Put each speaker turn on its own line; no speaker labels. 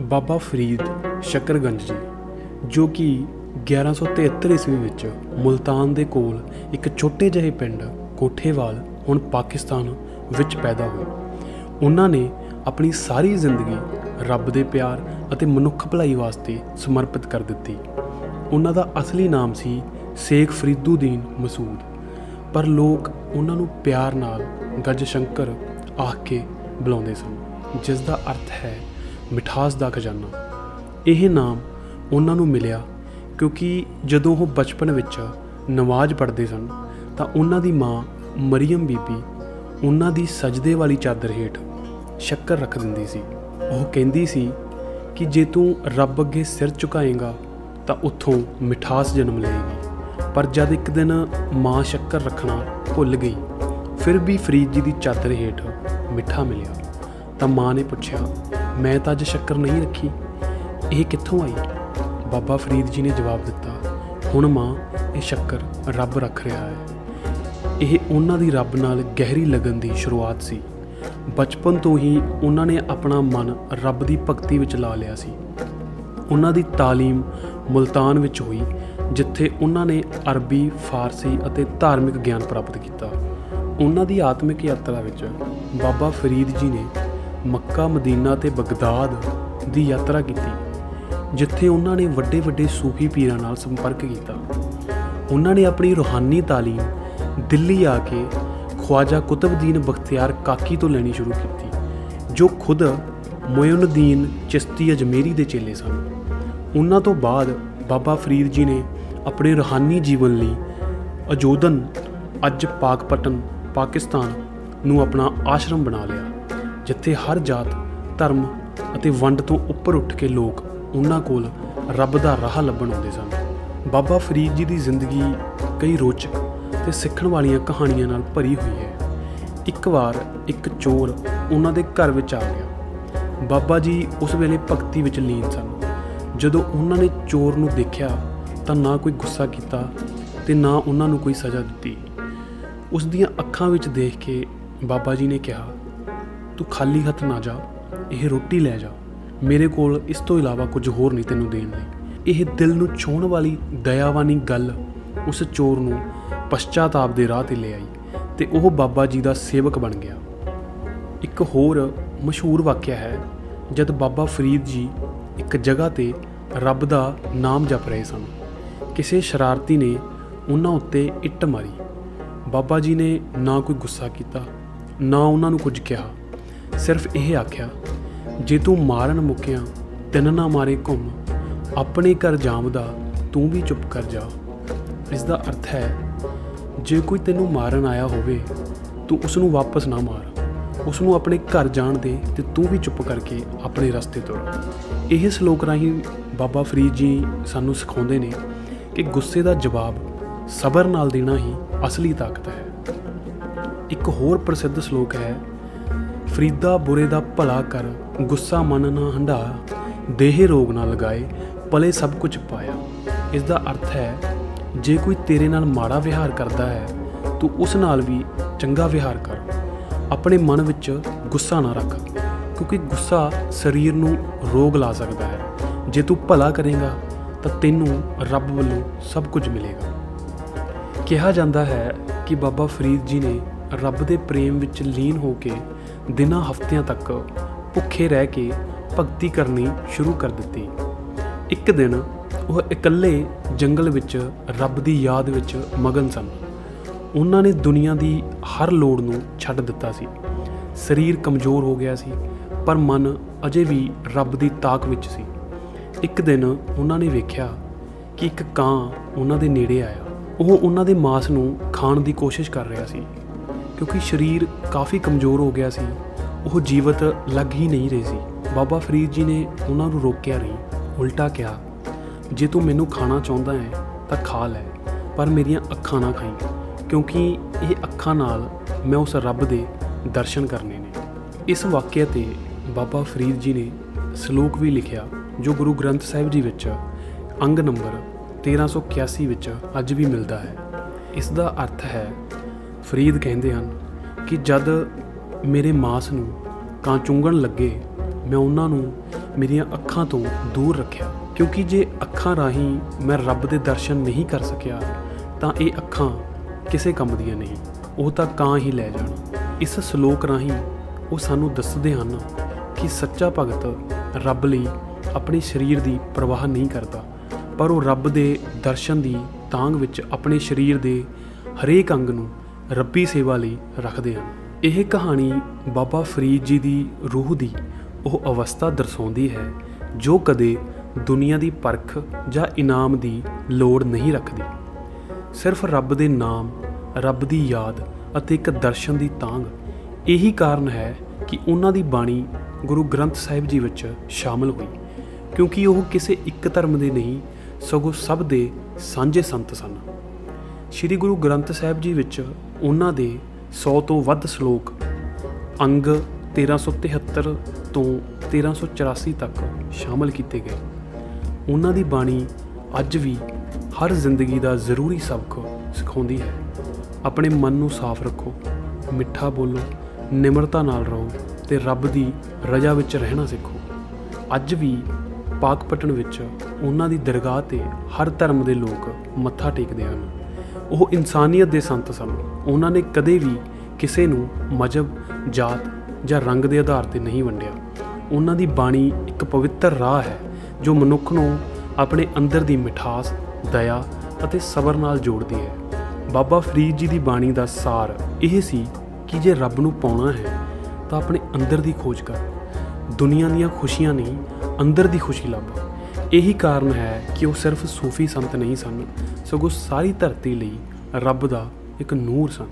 ਬਾਬਾ ਫਰੀਦ ਸ਼ਕਰਗੰਜ ਜੀ, ਜੋ ਕਿ 1173 ਈਸਵੀ ਵਿੱਚ ਮੁਲਤਾਨ ਦੇ ਕੋਲ ਇੱਕ ਛੋਟੇ ਜਿਹੇ ਪਿੰਡ ਕੋਠੇਵਾਲ, ਹੁਣ ਪਾਕਿਸਤਾਨ ਵਿੱਚ ਪੈਦਾ ਹੋਏ। ਉਹਨਾਂ ਨੇ ਆਪਣੀ ਸਾਰੀ ਜ਼ਿੰਦਗੀ ਰੱਬ ਦੇ ਪਿਆਰ ਅਤੇ ਮਨੁੱਖ ਭਲਾਈ ਵਾਸਤੇ ਸਮਰਪਿਤ ਕਰ ਦਿੱਤੀ। ਉਹਨਾਂ ਦਾ ਅਸਲੀ ਨਾਮ ਸੀ ਸ਼ੇਖ ਫਰੀਦੂਦੀਨ ਮਸੂਦ। ਪਰ ਲੋਕ ਉਹਨਾਂ ਨੂੰ ਪਿਆਰ ਨਾਲ ਗੱਜ ਸ਼ੰਕਰ ਆਖ ਕੇ ਬੁਲਾਉਂਦੇ ਸਨ, ਜਿਸ ਦਾ ਅਰਥ ਹੈ ਮਿਠਾਸ ਦਾ ਖਜ਼ਾਨਾ। ਇਹ ਨਾਮ ਉਹਨਾਂ ਨੂੰ ਮਿਲਿਆ ਕਿਉਂਕਿ ਜਦੋਂ ਉਹ ਬਚਪਨ ਵਿੱਚ ਨਮਾਜ਼ ਪੜ੍ਹਦੇ ਸਨ, ਤਾਂ ਉਹਨਾਂ ਦੀ ਮਾਂ ਮਰੀਮ ਬੀਬੀ ਉਹਨਾਂ ਦੀ ਸਜਦੇ ਵਾਲੀ ਚਾਦਰ ਹੇਠ ਸ਼ੱਕਰ ਰੱਖ ਦਿੰਦੀ ਸੀ। ਉਹ ਕਹਿੰਦੀ ਸੀ ਕਿ ਜੇ ਤੂੰ ਰੱਬ ਅੱਗੇ ਸਿਰ ਝੁਕਾਏਂਗਾ, ਤਾਂ ਉੱਥੋਂ ਮਿਠਾਸ ਜਨਮ ਲਏਗੀ। ਪਰ ਜਦ ਇੱਕ ਦਿਨ ਮਾਂ ਸ਼ੱਕਰ ਰੱਖਣਾ ਭੁੱਲ ਗਈ, ਫਿਰ ਵੀ ਫਰੀਦ ਜੀ ਦੀ ਚਾਦਰ ਹੇਠ ਮਿੱਠਾ ਮਿਲਿਆ। ਤਾਂ ਮਾਂ ਨੇ ਪੁੱਛਿਆ ਮੈਂ ਤਾਂ ਅੱਜ ਸ਼ੱਕਰ ਨਹੀਂ ਰੱਖੀ। ਇਹ ਕਿੱਥੋਂ ਆਈ? ਬਾਬਾ ਫਰੀਦ ਜੀ ਨੇ ਜਵਾਬ ਦਿੱਤਾ, ਹੁਣ ਮਾਂ, ਇਹ ਸ਼ੱਕਰ ਰੱਬ ਰੱਖ ਰਿਹਾ ਹੈ। ਇਹ ਉਹਨਾਂ ਦੀ ਰੱਬ ਨਾਲ ਗਹਿਰੀ ਲਗਨ ਦੀ ਸ਼ੁਰੂਆਤ ਸੀ। ਬਚਪਨ ਤੋਂ ਹੀ ਉਹਨਾਂ ਨੇ ਆਪਣਾ ਮਨ ਰੱਬ ਦੀ ਭਗਤੀ ਵਿੱਚ ਲਾ ਲਿਆ ਸੀ। ਉਹਨਾਂ ਦੀ ਤਾਲੀਮ ਮੁਲਤਾਨ ਵਿੱਚ ਹੋਈ, ਜਿੱਥੇ ਉਹਨਾਂ ਨੇ ਅਰਬੀ, ਫਾਰਸੀ ਅਤੇ ਧਾਰਮਿਕ ਗਿਆਨ ਪ੍ਰਾਪਤ ਕੀਤਾ। ਉਹਨਾਂ ਦੀ ਆਤਮਿਕ ਯਾਤਰਾ ਵਿੱਚ ਬਾਬਾ ਫਰੀਦ ਜੀ ਨੇ ਮੱਕਾ, ਮਦੀਨਾ ਤੇ ਬਗਦਾਦ ਦੀ ਯਾਤਰਾ ਕੀਤੀ, ਜਿੱਥੇ ਉਹਨਾਂ ਨੇ ਵੱਡੇ ਵੱਡੇ ਸੂਫੀ ਪੀਰਾਂ ਨਾਲ ਸੰਪਰਕ ਕੀਤਾ। ਉਹਨਾਂ ਨੇ ਆਪਣੀ ਰੂਹਾਨੀ ਤਾਲੀਮ ਦਿੱਲੀ ਆ ਕੇ ਖਵਾਜਾ ਕੁਤਬਦੀਨ ਬਖਤਿਆਰ ਕਾਕੀ ਤੋਂ ਲੈਣੀ ਸ਼ੁਰੂ ਕੀਤੀ, ਜੋ ਖੁਦ ਮੋਇਨੁਦੀਨ ਚਿਸ਼ਤੀ ਅਜਮੇਰੀ ਦੇ ਚੇਲੇ ਸਨ। ਉਹਨਾਂ ਤੋਂ ਬਾਅਦ ਬਾਬਾ ਫਰੀਦ ਜੀ ਨੇ ਆਪਣੇ ਰੂਹਾਨੀ ਜੀਵਨ ਲਈ ਅਜੋਦਨ ਅੱਜ ਪਾਕਪਟਨ, ਪਾਕਿਸਤਾਨ ਨੂੰ ਆਪਣਾ ਆਸ਼ਰਮ ਬਣਾ ਲਿਆ। ਜਿੱਥੇ ਹਰ ਜਾਤ, ਧਰਮ ਅਤੇ ਵੰਡ ਤੋਂ ਉੱਪਰ ਉੱਠ ਕੇ ਲੋਕ ਉਹਨਾਂ ਕੋਲ ਰੱਬ ਦਾ ਰਾਹ ਲੱਭਣ ਆਉਂਦੇ ਸਨ। ਬਾਬਾ ਫਰੀਦ ਜੀ ਦੀ ਜ਼ਿੰਦਗੀ ਕਈ ਰੋਚਕ ਤੇ ਸਿੱਖਣ ਵਾਲੀਆਂ ਕਹਾਣੀਆਂ ਨਾਲ ਭਰੀ ਹੋਈ ਹੈ। ਇੱਕ ਵਾਰ ਇੱਕ ਚੋਰ ਉਹਨਾਂ ਦੇ ਘਰ ਵਿੱਚ ਆ ਗਿਆ। ਬਾਬਾ ਜੀ ਉਸ ਵੇਲੇ ਭਗਤੀ ਵਿੱਚ ਲੀਨ ਸਨ। ਜਦੋਂ ਉਹਨਾਂ ਨੇ ਚੋਰ ਨੂੰ ਦੇਖਿਆ ਤਾਂ ਨਾ ਕੋਈ ਗੁੱਸਾ ਕੀਤਾ ਤੇ ਨਾ ਉਹਨਾਂ ਨੂੰ ਕੋਈ ਸਜ਼ਾ ਦਿੱਤੀ। ਉਸ ਦੀਆਂ ਅੱਖਾਂ ਵਿੱਚ ਦੇਖ ਕੇ ਬਾਬਾ ਜੀ ਨੇ ਕਿਹਾ ਤੂੰ ਖਾਲੀ ਹੱਥ ਨਾ ਜਾ, ਇਹ ਰੋਟੀ ਲੈ ਜਾ। ਮੇਰੇ ਕੋਲ ਇਸ ਤੋਂ ਇਲਾਵਾ ਕੁਝ ਹੋਰ ਨਹੀਂ ਤੈਨੂੰ ਦੇਣ ਲਈ। ਇਹ ਦਿਲ ਨੂੰ ਛੂਹਣ ਵਾਲੀ ਦਇਆਵਾਨੀ ਗੱਲ ਉਸ ਚੋਰ ਨੂੰ ਪਛਤਾਤਾਪ ਦੇ ਰਾਹ ਤੇ ਲੈ ਆਈ ਤੇ ਉਹ ਬਾਬਾ ਜੀ ਦਾ ਸੇਵਕ ਬਣ ਗਿਆ। ਇੱਕ ਹੋਰ ਮਸ਼ਹੂਰ ਵਾਕਿਆ ਹੈ, ਜਦ ਬਾਬਾ ਫਰੀਦ ਜੀ ਇੱਕ ਜਗ੍ਹਾ ਤੇ ਰੱਬ ਦਾ ਨਾਮ ਜਪ ਰਹੇ ਸਨ। ਕਿਸੇ ਸ਼ਰਾਰਤੀ ਨੇ ਉਹਨਾਂ ਉੱਤੇ ਇੱਟ ਮਾਰੀ। ਬਾਬਾ ਜੀ ਨੇ ਨਾ ਕੋਈ ਗੁੱਸਾ ਕੀਤਾ, ਨਾ ਉਹਨਾਂ ਨੂੰ ਕੁਝ ਕਿਹਾ। ਸਿਰਫ ਇਹ ਆਖਿਆ, ਜੇ ਤੂੰ ਮਾਰਨ ਮੁੱਕਿਆ, ਤਿੰਨ ਨਾ ਮਾਰੇ ਘੁੰਮ, ਆਪਣੇ ਘਰ ਜਾਮਦਾ, ਤੂੰ ਵੀ ਚੁੱਪ ਕਰ ਜਾ। ਇਸ ਦਾ ਅਰਥ ਹੈ, ਜੇ ਕੋਈ ਤੈਨੂੰ ਮਾਰਨ ਆਇਆ ਹੋਵੇ, ਤੂੰ ਉਸ ਨੂੰ ਵਾਪਸ ਨਾ ਮਾਰ। ਉਸ ਨੂੰ ਆਪਣੇ ਘਰ ਜਾਣ ਦੇ ਤੇ ਤੂੰ ਵੀ ਚੁੱਪ ਕਰਕੇ ਆਪਣੇ ਰਸਤੇ ਤੁਰ। ਇਹ ਸ਼ਲੋਕ ਰਾਹੀਂ ਬਾਬਾ ਫਰੀਦ ਜੀ ਸਾਨੂੰ ਸਿਖਾਉਂਦੇ ਨੇ ਕਿ ਗੁੱਸੇ ਦਾ ਜਵਾਬ ਸਬਰ ਨਾਲ ਦੇਣਾ ਹੀ ਅਸਲੀ ਤਾਕਤ ਹੈ। ਇੱਕ ਹੋਰ ਪ੍ਰਸਿੱਧ ਸ਼ਲੋਕ ਹੈ ਫਰੀਦਾ ਬੁਰੇ ਦਾ ਭਲਾ ਕਰ, ਗੁੱਸਾ ਮਨ ਨਾ ਹੰਢਾ, ਦੇਹ ਰੋਗ ਨਾ ਲਗਾਏ, ਭਲੇ ਸਭ ਕੁਝ ਪਾਇਆ। ਇਸ ਦਾ ਅਰਥ ਹੈ, ਜੇ ਕੋਈ ਤੇਰੇ ਨਾਲ ਮਾੜਾ ਵਿਹਾਰ ਕਰਦਾ ਹੈ, ਤੂੰ ਉਸ ਨਾਲ ਵੀ ਚੰਗਾ ਵਿਹਾਰ ਕਰ। ਆਪਣੇ ਮਨ ਵਿੱਚ ਗੁੱਸਾ ਨਾ ਰੱਖ, ਕਿਉਂਕਿ ਗੁੱਸਾ ਸਰੀਰ ਨੂੰ ਰੋਗ ਲਾ ਸਕਦਾ ਹੈ। ਜੇ ਤੂੰ ਭਲਾ ਕਰੇਗਾ, ਤਾਂ ਤੈਨੂੰ ਰੱਬ ਵੱਲੋਂ ਸਭ ਕੁਝ ਮਿਲੇਗਾ। ਕਿਹਾ ਜਾਂਦਾ ਹੈ ਕਿ ਬਾਬਾ ਫਰੀਦ ਜੀ ਨੇ ਰੱਬ ਦੇ ਪ੍ਰੇਮ ਵਿੱਚ ਲੀਨ ਹੋ ਕੇ ਦਿਨਾਂ ਹਫ਼ਤਿਆਂ ਤੱਕ ਭੁੱਖੇ ਰਹਿ ਕੇ ਭਗਤੀ ਕਰਨੀ ਸ਼ੁਰੂ ਕਰ ਦਿੱਤੀ। ਇੱਕ ਦਿਨ ਉਹ ਇਕੱਲੇ ਜੰਗਲ ਵਿੱਚ ਰੱਬ ਦੀ ਯਾਦ ਵਿੱਚ ਮਗਨ ਸਨ। ਉਹਨਾਂ ਨੇ ਦੁਨੀਆ ਦੀ ਹਰ ਲੋੜ ਨੂੰ ਛੱਡ ਦਿੱਤਾ ਸੀ। ਸਰੀਰ ਕਮਜ਼ੋਰ ਹੋ ਗਿਆ ਸੀ, ਪਰ ਮਨ ਅਜੇ ਵੀ ਰੱਬ ਦੀ ਤਾਕ ਵਿੱਚ ਸੀ। ਇੱਕ ਦਿਨ ਉਹਨਾਂ ਨੇ ਵੇਖਿਆ ਕਿ ਇੱਕ ਕਾਂ ਉਹਨਾਂ ਦੇ ਨੇੜੇ ਆਇਆ। ਉਹ ਉਹਨਾਂ ਦੇ ਮਾਸ ਨੂੰ ਖਾਣ ਦੀ ਕੋਸ਼ਿਸ਼ ਕਰ ਰਿਹਾ ਸੀ। ਕਿਉਂਕਿ ਸਰੀਰ ਕਾਫੀ ਕਮਜ਼ੋਰ ਹੋ ਗਿਆ ਸੀ। ਉਹ ਜੀਵਤ ਲੱਗ ਹੀ ਨਹੀਂ ਰਹੀ ਸੀ। ਬਾਬਾ ਫਰੀਦ ਜੀ ਨੇ ਉਹਨਾਂ ਨੂੰ ਰੋਕਿਆ ਨਹੀਂ, ਉਲਟਾ ਕਿਹਾ, ਜੇ ਤੂੰ ਮੈਨੂੰ ਖਾਣਾ ਚਾਹੁੰਦਾ ਹੈ, ਤਾਂ ਖਾ ਲੈ, ਪਰ ਮੇਰੀਆਂ ਅੱਖਾਂ ਨਾ ਖਾਈ, ਕਿਉਂਕਿ ਇਹ ਅੱਖਾਂ ਨਾਲ ਮੈਂ ਉਸ ਰੱਬ ਦੇ ਦਰਸ਼ਨ ਕਰਨੇ ਨੇ। ਇਸ ਵਾਕਿਆ ਤੇ ਬਾਬਾ ਫਰੀਦ ਜੀ ਨੇ ਸ਼ਲੋਕ ਵੀ ਲਿਖਿਆ, ਜੋ ਗੁਰੂ ਗ੍ਰੰਥ ਸਾਹਿਬ ਜੀ ਵਿੱਚ ਅੰਗ ਨੰਬਰ 1381 ਵਿੱਚ ਅੱਜ ਵੀ ਮਿਲਦਾ ਹੈ। ਇਸ ਦਾ ਅਰਥ ਹੈ ਫਰੀਦ ਕਹਿੰਦੇ ਹਨ ਕਿ ਜਦ ਮੇਰੇ ਮਾਸ ਨੂੰ ਕਾਂ ਚੁੰਗਣ ਲੱਗੇ, ਮੈਂ ਉਹਨਾਂ ਨੂੰ ਮੇਰੀਆਂ ਅੱਖਾਂ ਤੋਂ ਦੂਰ ਰੱਖਿਆ। ਕਿਉਂਕਿ ਜੇ ਅੱਖਾਂ ਰਾਹੀਂ ਮੈਂ ਰੱਬ ਦੇ ਦਰਸ਼ਨ ਨਹੀਂ ਕਰ ਸਕਿਆ, ਤਾਂ ਇਹ ਅੱਖਾਂ ਕਿਸੇ ਕੰਮ ਦੀਆਂ ਨਹੀਂ, ਉਹ ਤਾਂ ਕਾਂ ਹੀ ਲੈ ਜਾਣ। ਇਸ ਸ਼ਲੋਕ ਰਾਹੀਂ ਉਹ ਸਾਨੂੰ ਦੱਸਦੇ ਹਨ ਕਿ ਸੱਚਾ ਭਗਤ ਰੱਬ ਲਈ ਆਪਣੇ ਸਰੀਰ ਦੀ ਪਰਵਾਹ ਨਹੀਂ ਕਰਦਾ, ਪਰ ਉਹ ਰੱਬ ਦੇ ਦਰਸ਼ਨ ਦੀ ਤਾਂਗ ਵਿੱਚ ਆਪਣੇ ਸਰੀਰ ਦੇ ਹਰੇਕ ਅੰਗ ਨੂੰ ਰੱਬੀ ਸੇਵਾ ਲਈ ਰੱਖਦੇ ਹਨ। ਇਹ ਕਹਾਣੀ ਬਾਬਾ ਫਰੀਦ ਜੀ ਦੀ ਰੂਹ ਦੀ ਉਹ ਅਵਸਥਾ ਦਰਸਾਉਂਦੀ ਹੈ, ਜੋ ਕਦੇ ਦੁਨੀਆ ਦੀ ਪਰਖ ਜਾਂ ਇਨਾਮ ਦੀ ਲੋੜ ਨਹੀਂ ਰੱਖਦੀ। ਸਿਰਫ ਰੱਬ ਦੇ ਨਾਮ, ਰੱਬ ਦੀ ਯਾਦ ਅਤੇ ਇੱਕ ਦਰਸ਼ਨ ਦੀ ਤਾਂਗ ਇਹੀ ਕਾਰਨ ਹੈ ਕਿ ਉਹਨਾਂ ਦੀ ਬਾਣੀ ਗੁਰੂ ਗ੍ਰੰਥ ਸਾਹਿਬ ਜੀ ਵਿੱਚ ਸ਼ਾਮਲ ਹੋਈ, ਕਿਉਂਕਿ ਉਹ ਕਿਸੇ ਇੱਕ ਧਰਮ ਦੇ ਨਹੀਂ, ਸਗੋਂ ਸਭ ਦੇ ਸਾਂਝੇ ਸੰਤ ਸਨ। ਸ੍ਰੀ ਗੁਰੂ ਗ੍ਰੰਥ ਸਾਹਿਬ ਜੀ ਵਿੱਚ ਉਹਨਾਂ ਦੇ 100 ਤੋਂ ਵੱਧ ਸ਼ਲੋਕ ਅੰਗ 1373 ਤੋਂ 1384 ਤੱਕ ਸ਼ਾਮਲ ਕੀਤੇ ਗਏ। ਉਹਨਾਂ ਦੀ ਬਾਣੀ ਅੱਜ ਵੀ ਹਰ ਜ਼ਿੰਦਗੀ ਦਾ ਜ਼ਰੂਰੀ ਸਬਕ ਸਿਖਾਉਂਦੀ ਹੈ। ਆਪਣੇ ਮਨ ਨੂੰ ਸਾਫ਼ ਰੱਖੋ, ਮਿੱਠਾ ਬੋਲੋ, ਨਿਮਰਤਾ ਨਾਲ ਰਹੋ ਤੇ ਰੱਬ ਦੀ ਰਜ਼ਾ ਵਿੱਚ ਰਹਿਣਾ ਸਿੱਖੋ। ਅੱਜ ਵੀ ਪਾਕਪਟਨ ਵਿੱਚ ਉਹਨਾਂ ਦੀ ਦਰਗਾਹ ਤੇ ਹਰ ਧਰਮ ਦੇ ਲੋਕ ਮੱਥਾ ਟੇਕਦੇ ਹਨ। ਉਹ ਇਨਸਾਨੀਅਤ ਦੇ ਸੰਤ ਸਨ। ਉਹਨਾਂ ਨੇ ਕਦੇ ਵੀ ਕਿਸੇ ਨੂੰ ਮਜ਼ਹਬ ਜਾਤ ਜਾਂ ਰੰਗ ਦੇ ਆਧਾਰ ਤੇ ਨਹੀਂ ਵੰਡਿਆ। ਉਹਨਾਂ ਦੀ ਬਾਣੀ ਇੱਕ ਪਵਿੱਤਰ ਰਾਹ ਹੈ, ਜੋ ਮਨੁੱਖ ਨੂੰ ਆਪਣੇ ਅੰਦਰ ਦੀ ਮਿਠਾਸ, ਦਇਆ ਅਤੇ ਸਬਰ ਨਾਲ ਜੋੜਦੀ ਹੈ। ਬਾਬਾ ਫਰੀਦ ਜੀ ਦੀ ਬਾਣੀ ਦਾ ਸਾਰ ਇਹ ਸੀ ਕਿ ਜੇ ਰੱਬ ਨੂੰ ਪਾਉਣਾ ਹੈ, ਤਾਂ ਆਪਣੇ ਅੰਦਰ ਦੀ ਖੋਜ ਕਰ। ਦੁਨੀਆ ਦੀਆਂ ਖੁਸ਼ੀਆਂ ਨਹੀਂ, ਅੰਦਰ ਦੀ ਖੁਸ਼ੀ ਲੱਭ। ਇਹੀ ਕਾਰਨ ਹੈ ਕਿ ਉਹ ਸਿਰਫ ਸੂਫੀ ਸੰਤ ਨਹੀਂ ਸਨ, ਸਗੋਂ ਸਾਰੀ ਧਰਤੀ ਲਈ ਰੱਬ ਦਾ ਇੱਕ ਨੂਰ ਸਨ।